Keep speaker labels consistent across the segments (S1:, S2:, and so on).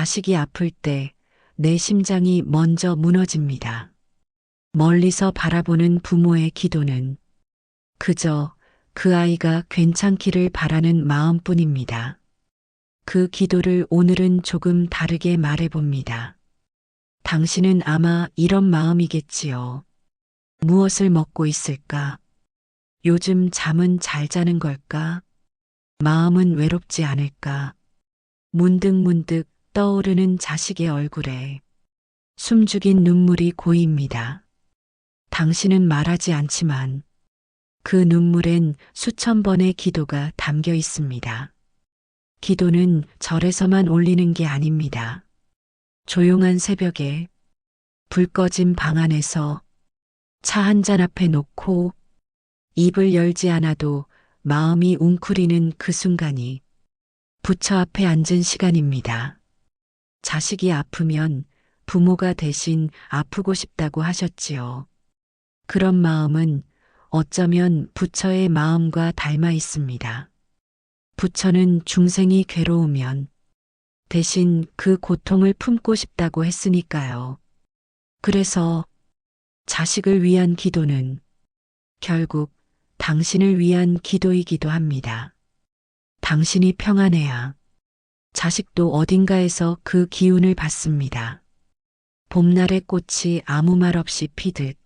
S1: 자식이 아플 때 내 심장이 먼저 무너집니다. 멀리서 바라보는 부모의 기도는 그저 그 아이가 괜찮기를 바라는 마음뿐입니다. 그 기도를 오늘은 조금 다르게 말해봅니다. 당신은 아마 이런 마음이겠지요. 무엇을 먹고 있을까? 요즘 잠은 잘 자는 걸까? 마음은 외롭지 않을까? 문득문득 떠오르는 자식의 얼굴에 숨죽인 눈물이 고입니다. 당신은 말하지 않지만 그 눈물엔 수천 번의 기도가 담겨 있습니다. 기도는 절에서만 올리는 게 아닙니다. 조용한 새벽에 불 꺼진 방 안에서 차 한 잔 앞에 놓고 입을 열지 않아도 마음이 웅크리는 그 순간이 부처 앞에 앉은 시간입니다. 자식이 아프면 부모가 대신 아프고 싶다고 하셨지요. 그런 마음은 어쩌면 부처의 마음과 닮아 있습니다. 부처는 중생이 괴로우면 대신 그 고통을 품고 싶다고 했으니까요. 그래서 자식을 위한 기도는 결국 당신을 위한 기도이기도 합니다. 당신이 평안해야 자식도 어딘가에서 그 기운을 받습니다. 봄날의 꽃이 아무 말 없이 피듯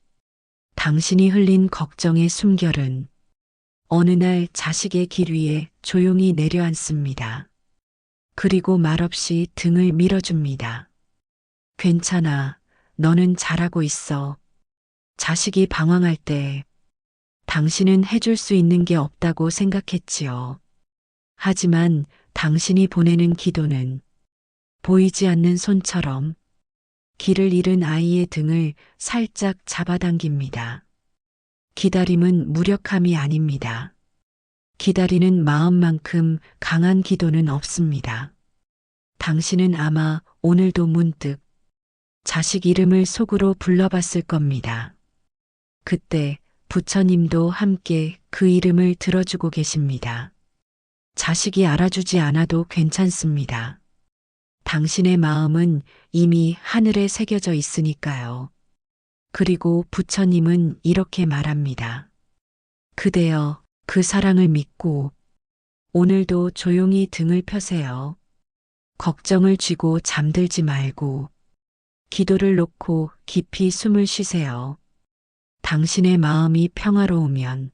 S1: 당신이 흘린 걱정의 숨결은 어느 날 자식의 길 위에 조용히 내려앉습니다. 그리고 말없이 등을 밀어줍니다. 괜찮아. 너는 잘하고 있어. 자식이 방황할 때 당신은 해줄 수 있는 게 없다고 생각했지요. 하지만 당신이 보내는 기도는 보이지 않는 손처럼 길을 잃은 아이의 등을 살짝 잡아당깁니다. 기다림은 무력함이 아닙니다. 기다리는 마음만큼 강한 기도는 없습니다. 당신은 아마 오늘도 문득 자식 이름을 속으로 불러봤을 겁니다. 그때 부처님도 함께 그 이름을 들어주고 계십니다. 자식이 알아주지 않아도 괜찮습니다. 당신의 마음은 이미 하늘에 새겨져 있으니까요. 그리고 부처님은 이렇게 말합니다. 그대여 그 사랑을 믿고 오늘도 조용히 등을 펴세요. 걱정을 쥐고 잠들지 말고 기도를 놓고 깊이 숨을 쉬세요. 당신의 마음이 평화로우면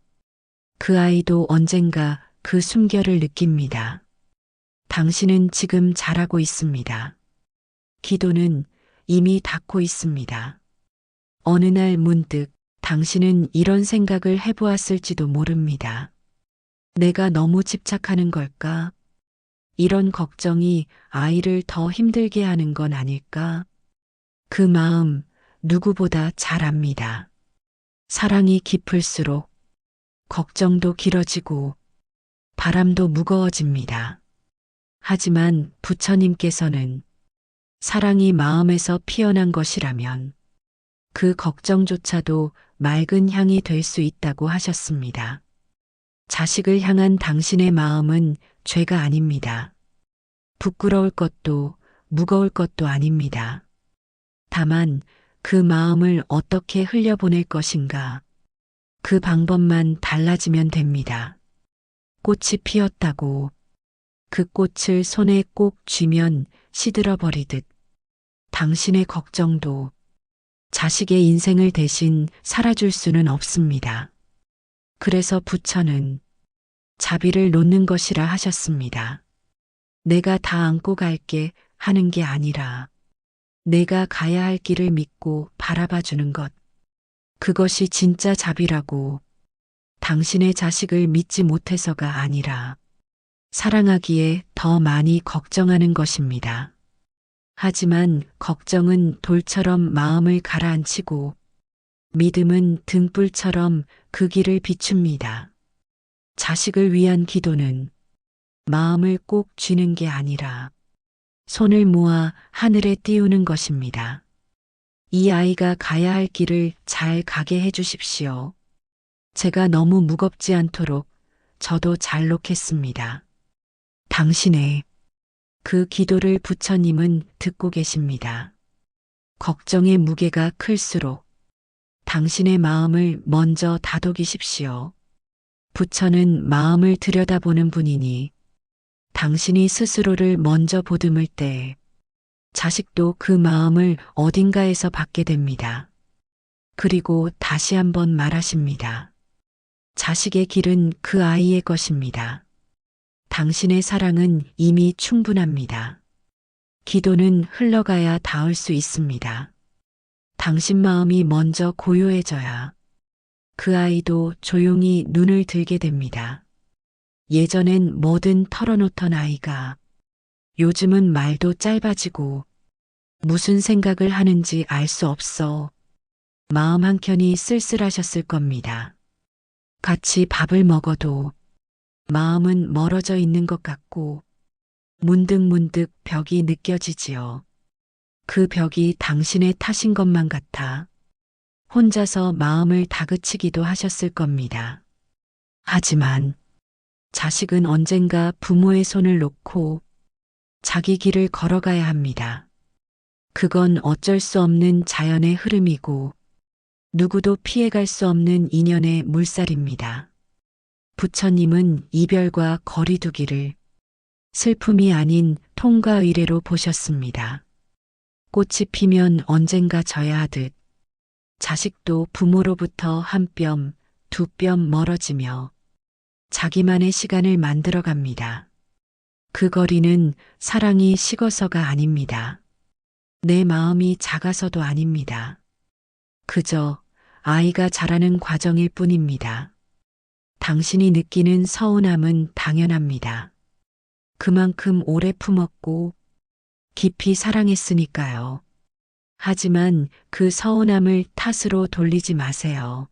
S1: 그 아이도 언젠가 그 숨결을 느낍니다. 당신은 지금 잘하고 있습니다. 기도는 이미 닿고 있습니다. 어느 날 문득 당신은 이런 생각을 해보았을지도 모릅니다. 내가 너무 집착하는 걸까? 이런 걱정이 아이를 더 힘들게 하는 건 아닐까? 그 마음 누구보다 잘 압니다. 사랑이 깊을수록 걱정도 길어지고 바람도 무거워집니다. 하지만 부처님께서는 사랑이 마음에서 피어난 것이라면 그 걱정조차도 맑은 향이 될 수 있다고 하셨습니다. 자식을 향한 당신의 마음은 죄가 아닙니다. 부끄러울 것도 무거울 것도 아닙니다. 다만 그 마음을 어떻게 흘려보낼 것인가. 그 방법만 달라지면 됩니다. 꽃이 피었다고 그 꽃을 손에 꼭 쥐면 시들어 버리듯 당신의 걱정도 자식의 인생을 대신 살아줄 수는 없습니다. 그래서 부처는 자비를 놓는 것이라 하셨습니다. 내가 다 안고 갈게 하는 게 아니라 내가 가야 할 길을 믿고 바라봐 주는 것. 그것이 진짜 자비라고 당신의 자식을 믿지 못해서가 아니라 사랑하기에 더 많이 걱정하는 것입니다. 하지만 걱정은 돌처럼 마음을 가라앉히고 믿음은 등불처럼 그 길을 비춥니다. 자식을 위한 기도는 마음을 꼭 쥐는 게 아니라 손을 모아 하늘에 띄우는 것입니다. 이 아이가 가야 할 길을 잘 가게 해 주십시오. 제가 너무 무겁지 않도록 저도 잘 놓겠습니다. 당신의 그 기도를 부처님은 듣고 계십니다. 걱정의 무게가 클수록 당신의 마음을 먼저 다독이십시오. 부처는 마음을 들여다보는 분이니 당신이 스스로를 먼저 보듬을 때 자식도 그 마음을 어딘가에서 받게 됩니다. 그리고 다시 한번 말하십니다. 자식의 길은 그 아이의 것입니다. 당신의 사랑은 이미 충분합니다. 기도는 흘러가야 닿을 수 있습니다. 당신 마음이 먼저 고요해져야 그 아이도 조용히 눈을 들게 됩니다. 예전엔 뭐든 털어놓던 아이가 요즘은 말도 짧아지고 무슨 생각을 하는지 알 수 없어 마음 한켠이 쓸쓸하셨을 겁니다. 같이 밥을 먹어도 마음은 멀어져 있는 것 같고 문득문득 벽이 느껴지지요. 그 벽이 당신의 탓인 것만 같아 혼자서 마음을 다그치기도 하셨을 겁니다. 하지만 자식은 언젠가 부모의 손을 놓고 자기 길을 걸어가야 합니다. 그건 어쩔 수 없는 자연의 흐름이고 누구도 피해갈 수 없는 인연의 물살입니다. 부처님은 이별과 거리두기를 슬픔이 아닌 통과 의례로 보셨습니다. 꽃이 피면 언젠가 져야 하듯 자식도 부모로부터 한 뼘, 두 뼘 멀어지며 자기만의 시간을 만들어 갑니다. 그 거리는 사랑이 식어서가 아닙니다. 내 마음이 작아서도 아닙니다. 그저 아이가 자라는 과정일 뿐입니다. 당신이 느끼는 서운함은 당연합니다. 그만큼 오래 품었고 깊이 사랑했으니까요. 하지만 그 서운함을 탓으로 돌리지 마세요.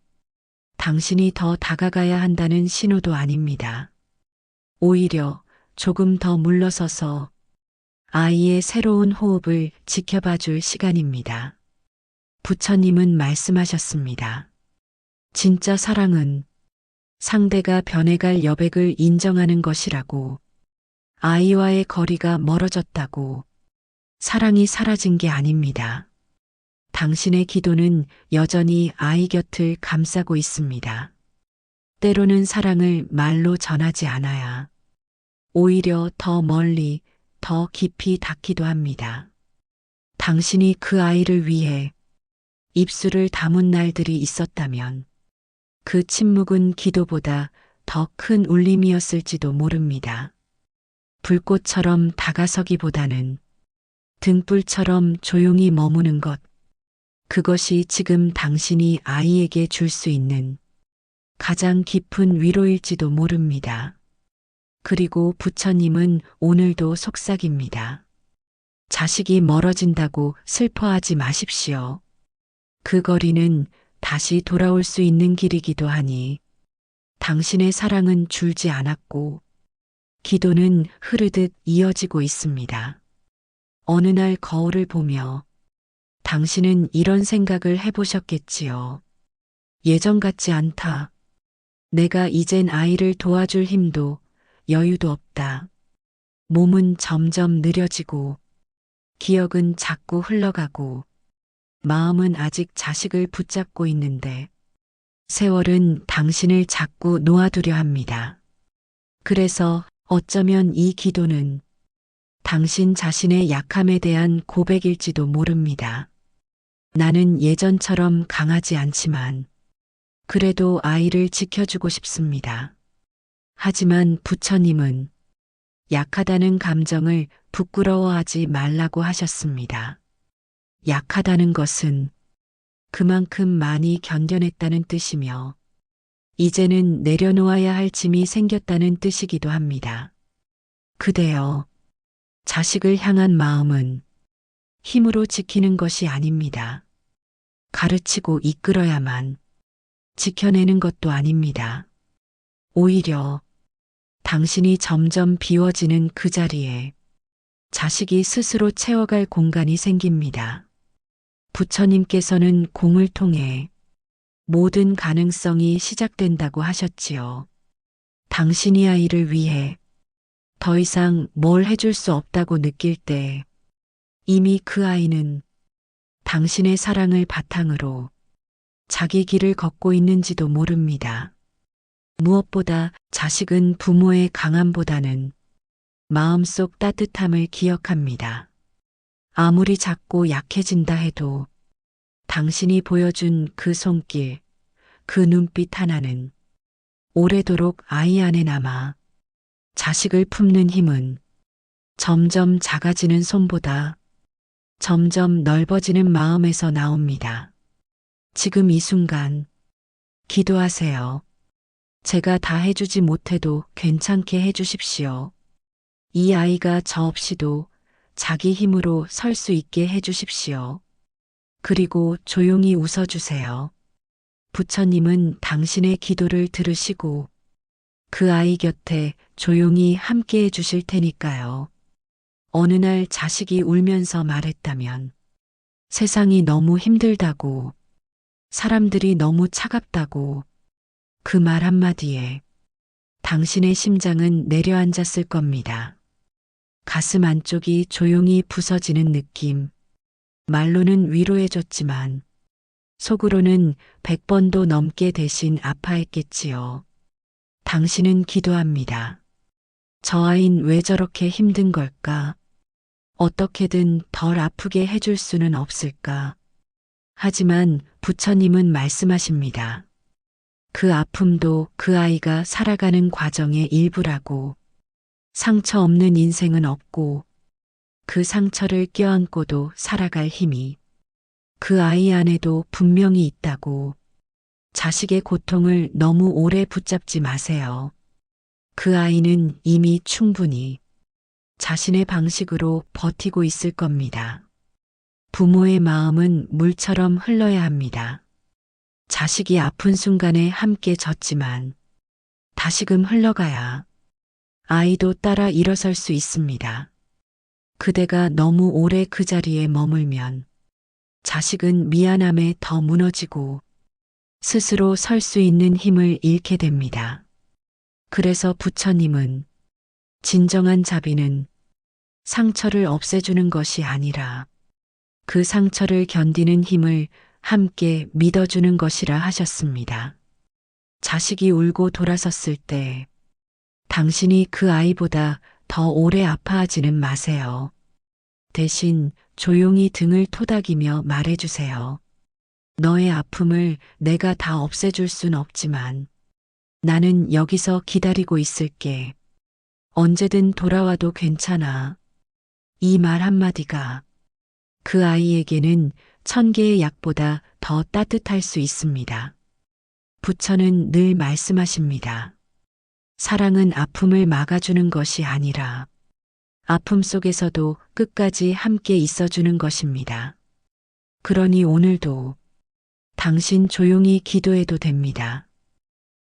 S1: 당신이 더 다가가야 한다는 신호도 아닙니다. 오히려 조금 더 물러서서 아이의 새로운 호흡을 지켜봐 줄 시간입니다. 부처님은 말씀하셨습니다. 진짜 사랑은 상대가 변해갈 여백을 인정하는 것이라고 아이와의 거리가 멀어졌다고 사랑이 사라진 게 아닙니다. 당신의 기도는 여전히 아이 곁을 감싸고 있습니다. 때로는 사랑을 말로 전하지 않아야 오히려 더 멀리, 더 깊이 닿기도 합니다. 당신이 그 아이를 위해 입술을 다문 날들이 있었다면 그 침묵은 기도보다 더 큰 울림이었을지도 모릅니다. 불꽃처럼 다가서기보다는 등불처럼 조용히 머무는 것, 그것이 지금 당신이 아이에게 줄 수 있는 가장 깊은 위로일지도 모릅니다. 그리고 부처님은 오늘도 속삭입니다. 자식이 멀어진다고 슬퍼하지 마십시오. 그 거리는 다시 돌아올 수 있는 길이기도 하니 당신의 사랑은 줄지 않았고 기도는 흐르듯 이어지고 있습니다. 어느 날 거울을 보며 당신은 이런 생각을 해보셨겠지요. 예전 같지 않다. 내가 이젠 아이를 도와줄 힘도 여유도 없다. 몸은 점점 느려지고 기억은 자꾸 흘러가고 마음은 아직 자식을 붙잡고 있는데 세월은 당신을 자꾸 놓아두려 합니다. 그래서 어쩌면 이 기도는 당신 자신의 약함에 대한 고백일지도 모릅니다. 나는 예전처럼 강하지 않지만 그래도 아이를 지켜주고 싶습니다. 하지만 부처님은 약하다는 감정을 부끄러워하지 말라고 하셨습니다. 약하다는 것은 그만큼 많이 견뎌냈다는 뜻이며 이제는 내려놓아야 할 짐이 생겼다는 뜻이기도 합니다. 그대여, 자식을 향한 마음은 힘으로 지키는 것이 아닙니다. 가르치고 이끌어야만 지켜내는 것도 아닙니다. 오히려 당신이 점점 비워지는 그 자리에 자식이 스스로 채워갈 공간이 생깁니다. 부처님께서는 공을 통해 모든 가능성이 시작된다고 하셨지요. 당신이 아이를 위해 더 이상 뭘 해줄 수 없다고 느낄 때 이미 그 아이는 당신의 사랑을 바탕으로 자기 길을 걷고 있는지도 모릅니다. 무엇보다 자식은 부모의 강함보다는 마음속 따뜻함을 기억합니다. 아무리 작고 약해진다 해도 당신이 보여준 그 손길, 그 눈빛 하나는 오래도록 아이 안에 남아 자식을 품는 힘은 점점 작아지는 손보다 점점 넓어지는 마음에서 나옵니다. 지금 이 순간 기도하세요. 제가 다 해주지 못해도 괜찮게 해주십시오. 이 아이가 저 없이도 자기 힘으로 설 수 있게 해주십시오. 그리고 조용히 웃어주세요. 부처님은 당신의 기도를 들으시고 그 아이 곁에 조용히 함께 해주실 테니까요. 어느 날 자식이 울면서 말했다면 세상이 너무 힘들다고 사람들이 너무 차갑다고 그 말 한마디에 당신의 심장은 내려앉았을 겁니다. 가슴 안쪽이 조용히 부서지는 느낌. 말로는 위로해줬지만 속으로는 백 번도 넘게 대신 아파했겠지요. 당신은 기도합니다. 저 아인 왜 저렇게 힘든 걸까? 어떻게든 덜 아프게 해줄 수는 없을까? 하지만 부처님은 말씀하십니다. 그 아픔도 그 아이가 살아가는 과정의 일부라고 상처 없는 인생은 없고 그 상처를 껴안고도 살아갈 힘이 그 아이 안에도 분명히 있다고 자식의 고통을 너무 오래 붙잡지 마세요. 그 아이는 이미 충분히 자신의 방식으로 버티고 있을 겁니다. 부모의 마음은 물처럼 흘러야 합니다. 자식이 아픈 순간에 함께 졌지만 다시금 흘러가야 아이도 따라 일어설 수 있습니다. 그대가 너무 오래 그 자리에 머물면 자식은 미안함에 더 무너지고 스스로 설 수 있는 힘을 잃게 됩니다. 그래서 부처님은 진정한 자비는 상처를 없애주는 것이 아니라 그 상처를 견디는 힘을 함께 믿어주는 것이라 하셨습니다. 자식이 울고 돌아섰을 때 당신이 그 아이보다 더 오래 아파하지는 마세요. 대신 조용히 등을 토닥이며 말해주세요. 너의 아픔을 내가 다 없애줄 순 없지만 나는 여기서 기다리고 있을게. 언제든 돌아와도 괜찮아. 이 말 한마디가 그 아이에게는 천 개의 약보다 더 따뜻할 수 있습니다. 부처는 늘 말씀하십니다. 사랑은 아픔을 막아주는 것이 아니라 아픔 속에서도 끝까지 함께 있어주는 것입니다. 그러니 오늘도 당신 조용히 기도해도 됩니다.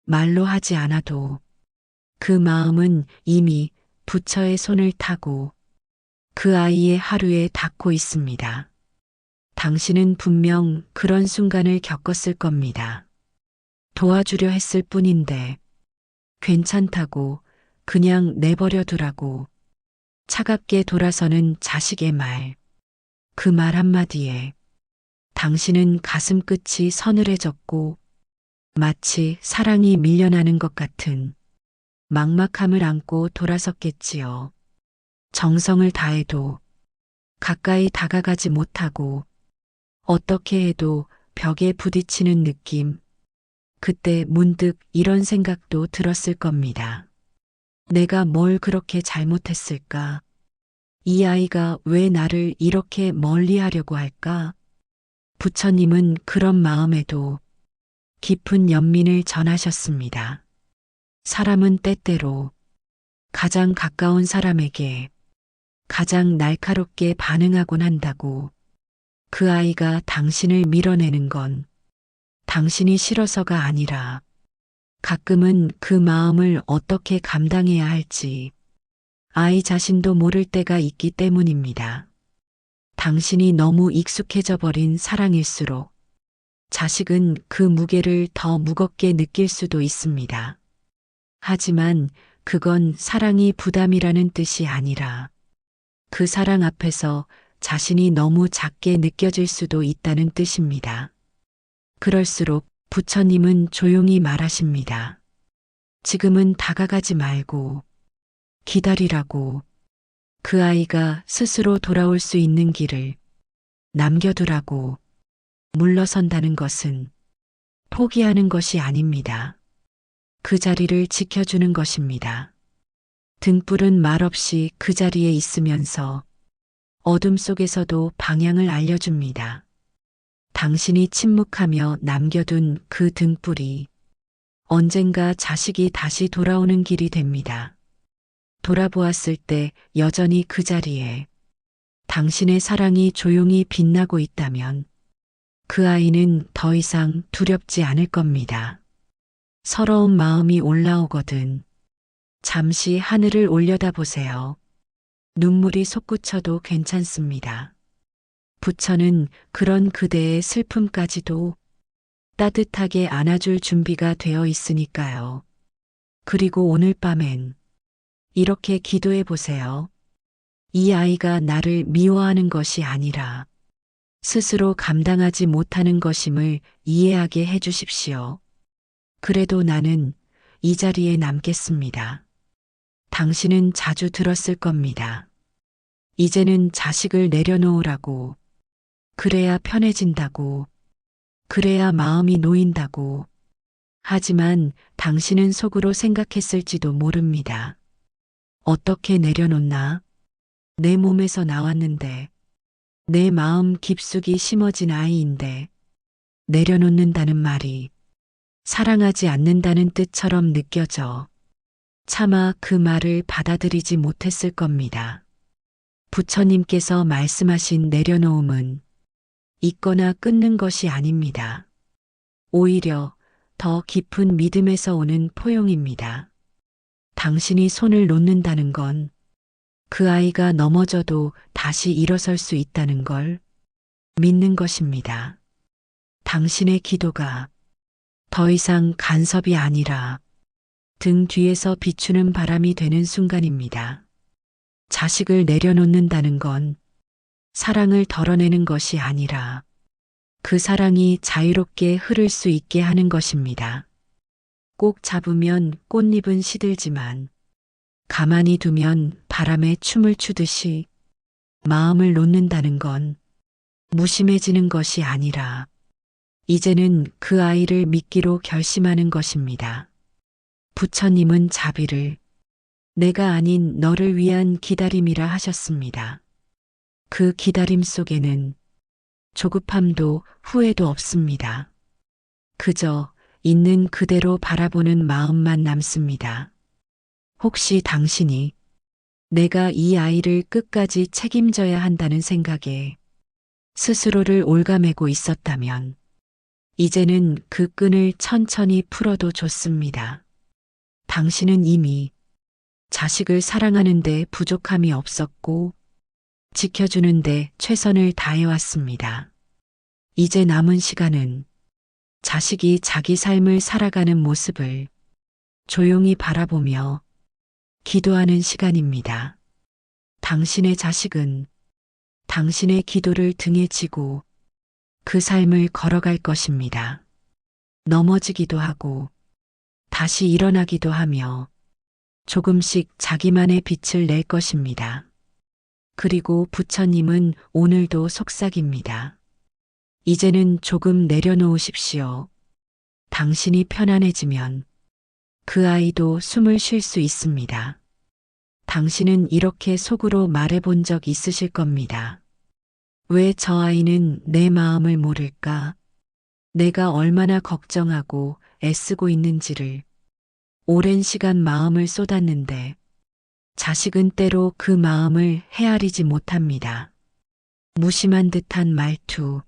S1: 말로 하지 않아도 그 마음은 이미 부처의 손을 타고 그 아이의 하루에 닿고 있습니다. 당신은 분명 그런 순간을 겪었을 겁니다. 도와주려 했을 뿐인데 괜찮다고 그냥 내버려 두라고 차갑게 돌아서는 자식의 말. 그 말 한마디에 당신은 가슴 끝이 서늘해졌고 마치 사랑이 밀려나는 것 같은 막막함을 안고 돌아섰겠지요. 정성을 다해도 가까이 다가가지 못하고 어떻게 해도 벽에 부딪히는 느낌. 그때 문득 이런 생각도 들었을 겁니다. 내가 뭘 그렇게 잘못했을까? 이 아이가 왜 나를 이렇게 멀리 하려고 할까? 부처님은 그런 마음에도 깊은 연민을 전하셨습니다. 사람은 때때로 가장 가까운 사람에게 가장 날카롭게 반응하곤 한다고 그 아이가 당신을 밀어내는 건 당신이 싫어서가 아니라 가끔은 그 마음을 어떻게 감당해야 할지 아이 자신도 모를 때가 있기 때문입니다. 당신이 너무 익숙해져 버린 사랑일수록 자식은 그 무게를 더 무겁게 느낄 수도 있습니다. 하지만 그건 사랑이 부담이라는 뜻이 아니라 그 사랑 앞에서 자신이 너무 작게 느껴질 수도 있다는 뜻입니다. 그럴수록 부처님은 조용히 말하십니다. 지금은 다가가지 말고 기다리라고 그 아이가 스스로 돌아올 수 있는 길을 남겨두라고 물러선다는 것은 포기하는 것이 아닙니다. 그 자리를 지켜주는 것입니다. 등불은 말없이 그 자리에 있으면서 어둠 속에서도 방향을 알려줍니다. 당신이 침묵하며 남겨둔 그 등불이 언젠가 자식이 다시 돌아오는 길이 됩니다. 돌아보았을 때 여전히 그 자리에 당신의 사랑이 조용히 빛나고 있다면 그 아이는 더 이상 두렵지 않을 겁니다. 서러운 마음이 올라오거든. 잠시 하늘을 올려다 보세요. 눈물이 솟구쳐도 괜찮습니다. 부처는 그런 그대의 슬픔까지도 따뜻하게 안아줄 준비가 되어 있으니까요. 그리고 오늘 밤엔 이렇게 기도해 보세요. 이 아이가 나를 미워하는 것이 아니라 스스로 감당하지 못하는 것임을 이해하게 해 주십시오. 그래도 나는 이 자리에 남겠습니다. 당신은 자주 들었을 겁니다. 이제는 자식을 내려놓으라고. 그래야 편해진다고. 그래야 마음이 놓인다고. 하지만 당신은 속으로 생각했을지도 모릅니다. 어떻게 내려놓나? 내 몸에서 나왔는데, 내 마음 깊숙이 심어진 아이인데, 내려놓는다는 말이 사랑하지 않는다는 뜻처럼 느껴져 차마 그 말을 받아들이지 못했을 겁니다. 부처님께서 말씀하신 내려놓음은 있거나 끊는 것이 아닙니다. 오히려 더 깊은 믿음에서 오는 포용입니다. 당신이 손을 놓는다는 건 그 아이가 넘어져도 다시 일어설 수 있다는 걸 믿는 것입니다. 당신의 기도가 더 이상 간섭이 아니라 등 뒤에서 비추는 바람이 되는 순간입니다. 자식을 내려놓는다는 건 사랑을 덜어내는 것이 아니라 그 사랑이 자유롭게 흐를 수 있게 하는 것입니다. 꼭 잡으면 꽃잎은 시들지만 가만히 두면 바람에 춤을 추듯이 마음을 놓는다는 건 무심해지는 것이 아니라 이제는 그 아이를 믿기로 결심하는 것입니다. 부처님은 자비를 내가 아닌 너를 위한 기다림이라 하셨습니다. 그 기다림 속에는 조급함도 후회도 없습니다. 그저 있는 그대로 바라보는 마음만 남습니다. 혹시 당신이 내가 이 아이를 끝까지 책임져야 한다는 생각에 스스로를 올가매고 있었다면 이제는 그 끈을 천천히 풀어도 좋습니다. 당신은 이미 자식을 사랑하는데 부족함이 없었고 지켜주는데 최선을 다해왔습니다. 이제 남은 시간은 자식이 자기 삶을 살아가는 모습을 조용히 바라보며 기도하는 시간입니다. 당신의 자식은 당신의 기도를 등에 지고 그 삶을 걸어갈 것입니다. 넘어지기도 하고 다시 일어나기도 하며 조금씩 자기만의 빛을 낼 것입니다. 그리고 부처님은 오늘도 속삭입니다. 이제는 조금 내려놓으십시오. 당신이 편안해지면 그 아이도 숨을 쉴 수 있습니다. 당신은 이렇게 속으로 말해본 적 있으실 겁니다. 왜 저 아이는 내 마음을 모를까? 내가 얼마나 걱정하고 애쓰고 있는지를 오랜 시간 마음을 쏟았는데 자식은 때로 그 마음을 헤아리지 못합니다. 무심한 듯한 말투,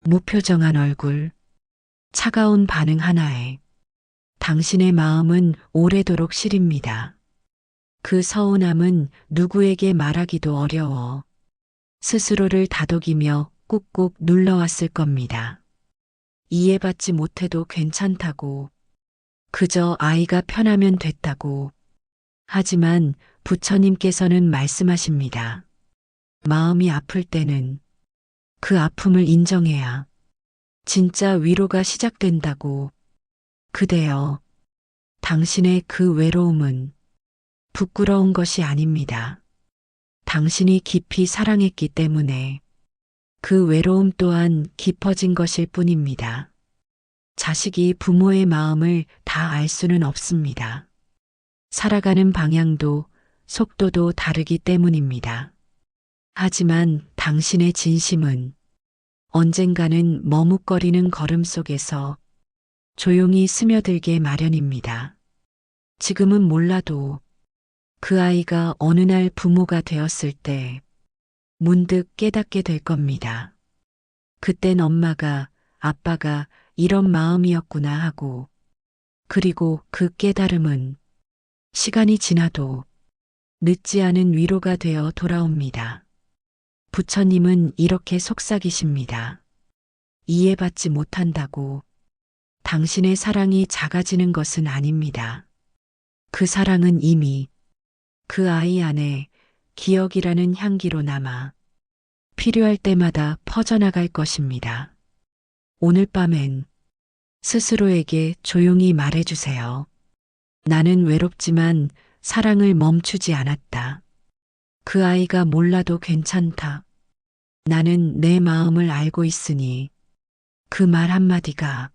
S1: 무표정한 얼굴, 차가운 반응 하나에 당신의 마음은 오래도록 시립니다. 그 서운함은 누구에게 말하기도 어려워 스스로를 다독이며 꾹꾹 눌러왔을 겁니다. 이해받지 못해도 괜찮다고, 그저 아이가 편하면 됐다고, 하지만 부처님께서는 말씀하십니다. 마음이 아플 때는 그 아픔을 인정해야 진짜 위로가 시작된다고. 그대여, 당신의 그 외로움은 부끄러운 것이 아닙니다. 당신이 깊이 사랑했기 때문에 그 외로움 또한 깊어진 것일 뿐입니다. 자식이 부모의 마음을 다 알 수는 없습니다. 살아가는 방향도 속도도 다르기 때문입니다. 하지만 당신의 진심은 언젠가는 머뭇거리는 걸음 속에서 조용히 스며들게 마련입니다. 지금은 몰라도 그 아이가 어느 날 부모가 되었을 때 문득 깨닫게 될 겁니다. 그땐 엄마가, 아빠가 이런 마음이었구나 하고, 그리고 그 깨달음은 시간이 지나도 늦지 않은 위로가 되어 돌아옵니다. 부처님은 이렇게 속삭이십니다. 이해받지 못한다고 당신의 사랑이 작아지는 것은 아닙니다. 그 사랑은 이미 그 아이 안에 기억이라는 향기로 남아 필요할 때마다 퍼져나갈 것입니다. 오늘 밤엔 스스로에게 조용히 말해주세요. 나는 외롭지만 사랑을 멈추지 않았다. 그 아이가 몰라도 괜찮다. 나는 내 마음을 알고 있으니 그 말 한마디가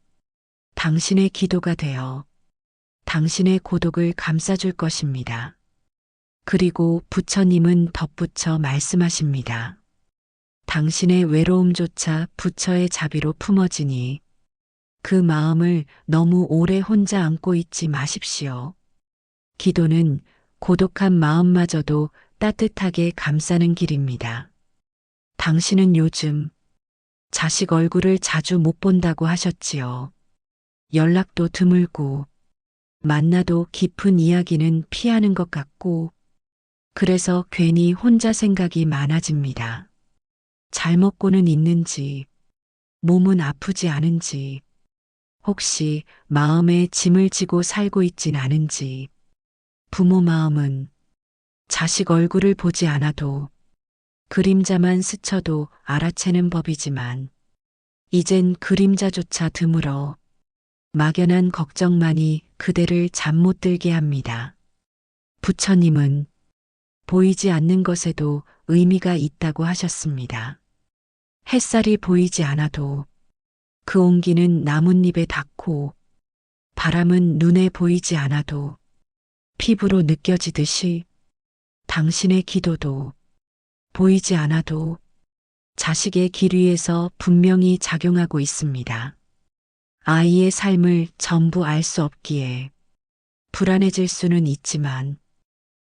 S1: 당신의 기도가 되어 당신의 고독을 감싸줄 것입니다. 그리고 부처님은 덧붙여 말씀하십니다. 당신의 외로움조차 부처의 자비로 품어지니 그 마음을 너무 오래 혼자 안고 있지 마십시오. 기도는 고독한 마음마저도 따뜻하게 감싸는 길입니다. 당신은 요즘 자식 얼굴을 자주 못 본다고 하셨지요. 연락도 드물고 만나도 깊은 이야기는 피하는 것 같고 그래서 괜히 혼자 생각이 많아집니다. 잘 먹고는 있는지, 몸은 아프지 않은지, 혹시 마음에 짐을 지고 살고 있진 않은지, 부모 마음은 자식 얼굴을 보지 않아도 그림자만 스쳐도 알아채는 법이지만, 이젠 그림자조차 드물어 막연한 걱정만이 그대를 잠 못 들게 합니다. 부처님은 보이지 않는 것에도 의미가 있다고 하셨습니다. 햇살이 보이지 않아도 그 온기는 나뭇잎에 닿고 바람은 눈에 보이지 않아도 피부로 느껴지듯이 당신의 기도도 보이지 않아도 자식의 길 위에서 분명히 작용하고 있습니다. 아이의 삶을 전부 알 수 없기에 불안해질 수는 있지만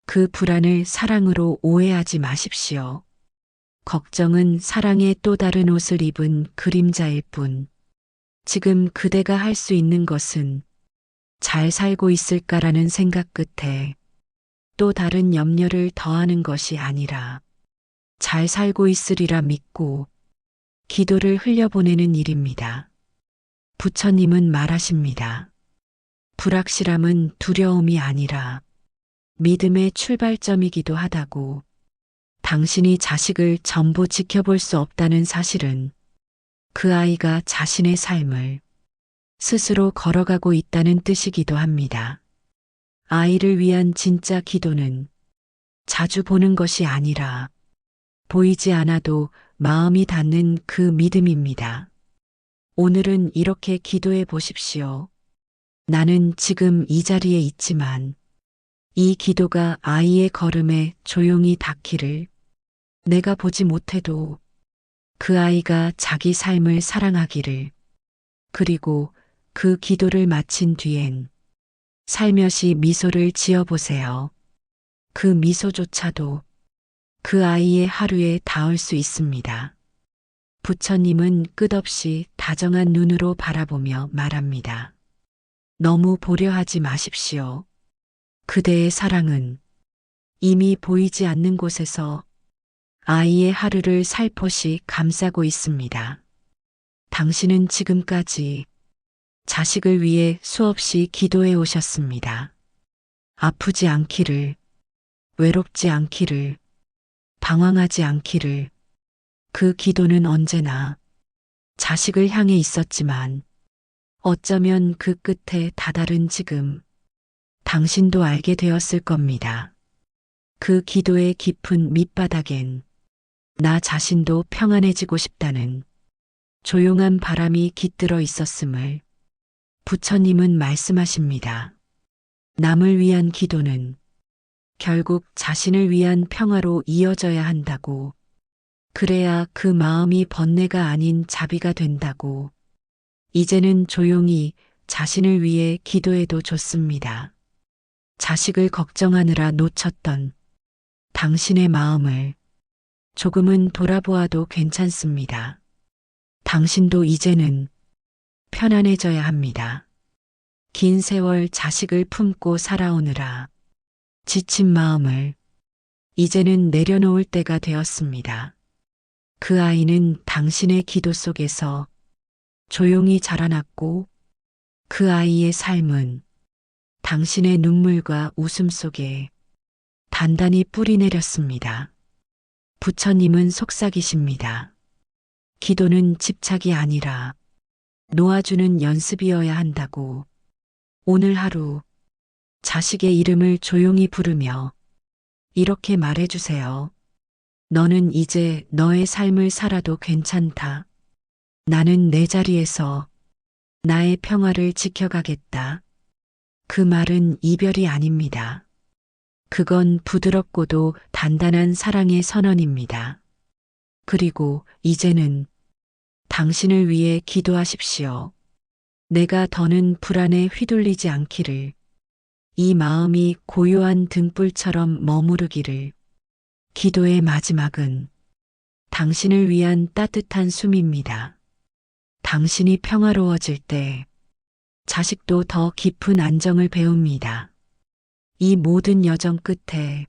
S1: 그 불안을 사랑으로 오해하지 마십시오. 걱정은 사랑의 또 다른 옷을 입은 그림자일 뿐. 지금 그대가 할 수 있는 것은 잘 살고 있을까라는 생각 끝에 또 다른 염려를 더하는 것이 아니라 잘 살고 있으리라 믿고 기도를 흘려보내는 일입니다. 부처님은 말하십니다. 불확실함은 두려움이 아니라 믿음의 출발점이기도 하다고 당신이 자식을 전부 지켜볼 수 없다는 사실은 그 아이가 자신의 삶을 스스로 걸어가고 있다는 뜻이기도 합니다. 아이를 위한 진짜 기도는 자주 보는 것이 아니라 보이지 않아도 마음이 닿는 그 믿음입니다. 오늘은 이렇게 기도해 보십시오. 나는 지금 이 자리에 있지만 이 기도가 아이의 걸음에 조용히 닿기를 내가 보지 못해도 그 아이가 자기 삶을 사랑하기를 그리고 그 기도를 마친 뒤엔 살며시 미소를 지어보세요. 그 미소조차도 그 아이의 하루에 닿을 수 있습니다. 부처님은 끝없이 다정한 눈으로 바라보며 말합니다. 너무 보려하지 마십시오. 그대의 사랑은 이미 보이지 않는 곳에서 아이의 하루를 살포시 감싸고 있습니다. 당신은 지금까지 자식을 위해 수없이 기도해 오셨습니다. 아프지 않기를, 외롭지 않기를, 방황하지 않기를. 그 기도는 언제나 자식을 향해 있었지만 어쩌면 그 끝에 다다른 지금 당신도 알게 되었을 겁니다. 그 기도의 깊은 밑바닥엔 나 자신도 평안해지고 싶다는 조용한 바람이 깃들어 있었음을 부처님은 말씀하십니다. 남을 위한 기도는 결국 자신을 위한 평화로 이어져야 한다고 그래야 그 마음이 번뇌가 아닌 자비가 된다고 이제는 조용히 자신을 위해 기도해도 좋습니다. 자식을 걱정하느라 놓쳤던 당신의 마음을 조금은 돌아보아도 괜찮습니다. 당신도 이제는 편안해져야 합니다. 긴 세월 자식을 품고 살아오느라 지친 마음을 이제는 내려놓을 때가 되었습니다. 그 아이는 당신의 기도 속에서 조용히 자라났고 그 아이의 삶은 당신의 눈물과 웃음 속에 단단히 뿌리 내렸습니다. 부처님은 속삭이십니다. 기도는 집착이 아니라 놓아주는 연습이어야 한다고 오늘 하루 자식의 이름을 조용히 부르며 이렇게 말해주세요. 너는 이제 너의 삶을 살아도 괜찮다. 나는 내 자리에서 나의 평화를 지켜가겠다. 그 말은 이별이 아닙니다. 그건 부드럽고도 단단한 사랑의 선언입니다. 그리고 이제는 당신을 위해 기도하십시오. 내가 더는 불안에 휘둘리지 않기를, 이 마음이 고요한 등불처럼 머무르기를, 기도의 마지막은 당신을 위한 따뜻한 숨입니다. 당신이 평화로워질 때 자식도 더 깊은 안정을 배웁니다. 이 모든 여정 끝에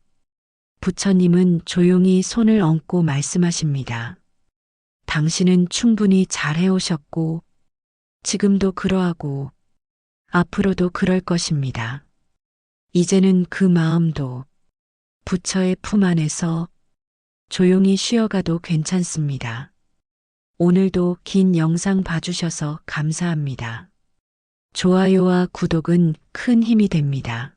S1: 부처님은 조용히 손을 얹고 말씀하십니다. 당신은 충분히 잘 해오셨고, 지금도 그러하고, 앞으로도 그럴 것입니다. 이제는 그 마음도 부처의 품 안에서 조용히 쉬어가도 괜찮습니다. 오늘도 긴 영상 봐주셔서 감사합니다. 좋아요와 구독은 큰 힘이 됩니다.